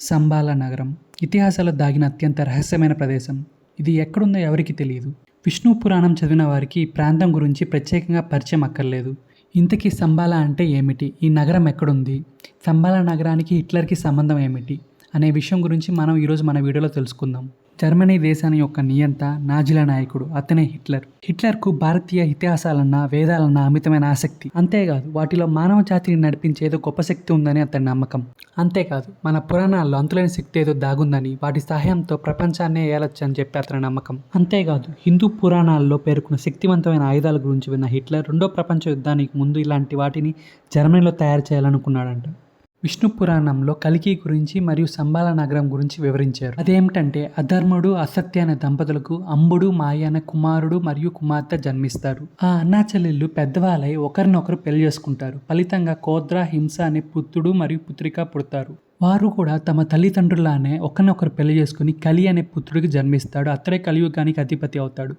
సంబాల నగరం. ఇతిహాసాలు దాగిన అత్యంత రహస్యమైన ప్రదేశం. ఇది ఎక్కడుందో ఎవరికి తెలియదు. విష్ణు పురాణం చదివిన వారికి ఈ ప్రాంతం గురించి ప్రత్యేకంగా పరిచయం అక్కర్లేదు. ఇంతకీ సంబాల అంటే ఏమిటి? ఈ నగరం ఎక్కడుంది? సంబాల నగరానికి హిట్లర్కి సంబంధం ఏమిటి? అనే విషయం గురించి మనం ఈరోజు మన వీడియోలో తెలుసుకుందాం. జర్మనీ దేశాన్ని యొక్క నియంత నాజిల నాయకుడు అతనే హిట్లర్. హిట్లర్కు భారతీయ ఇతిహాసాలన్నా వేదాలన్నా అమితమైన ఆసక్తి. అంతేకాదు వాటిలో మానవ జాతిని నడిపించే ఏదో గొప్ప శక్తి ఉందని అతని నమ్మకం. అంతేకాదు మన పురాణాల్లో అంతులేని శక్తి ఏదో దాగుందని వాటి సహాయంతో ప్రపంచాన్నే ఏలొచ్చు అని చెప్పి అతని నమ్మకం. అంతేకాదు హిందూ పురాణాల్లో పేర్కొన్న శక్తివంతమైన ఆయుధాల గురించి విన్న హిట్లర్ రెండో ప్రపంచ యుద్ధానికి ముందు ఇలాంటి వాటిని జర్మనీలో తయారు చేయాలనుకున్నాడంట. విష్ణు పురాణంలో కలికి గురించి మరియు సంబాల నగరం గురించి వివరించారు. అదేమిటంటే అధర్ముడు అసత్య అనే దంపతులకు అంబుడు మాయ అనే కుమారుడు మరియు కుమార్తె జన్మిస్తారు. ఆ అన్నా చెల్లెళ్ళు పెద్దవాళ్ళై ఒకరినొకరు పెళ్ళి చేసుకుంటారు. ఫలితంగా కోద్ర హింస అనే పుత్రుడు మరియు పుత్రిక పుడతారు. వారు కూడా తమ తల్లిదండ్రులానే ఒకరినొకరు పెళ్ళి చేసుకుని కలి అనే పుత్రుడికి జన్మిస్తాడు. అతడే కలియుగానికి అధిపతి అవుతాడు.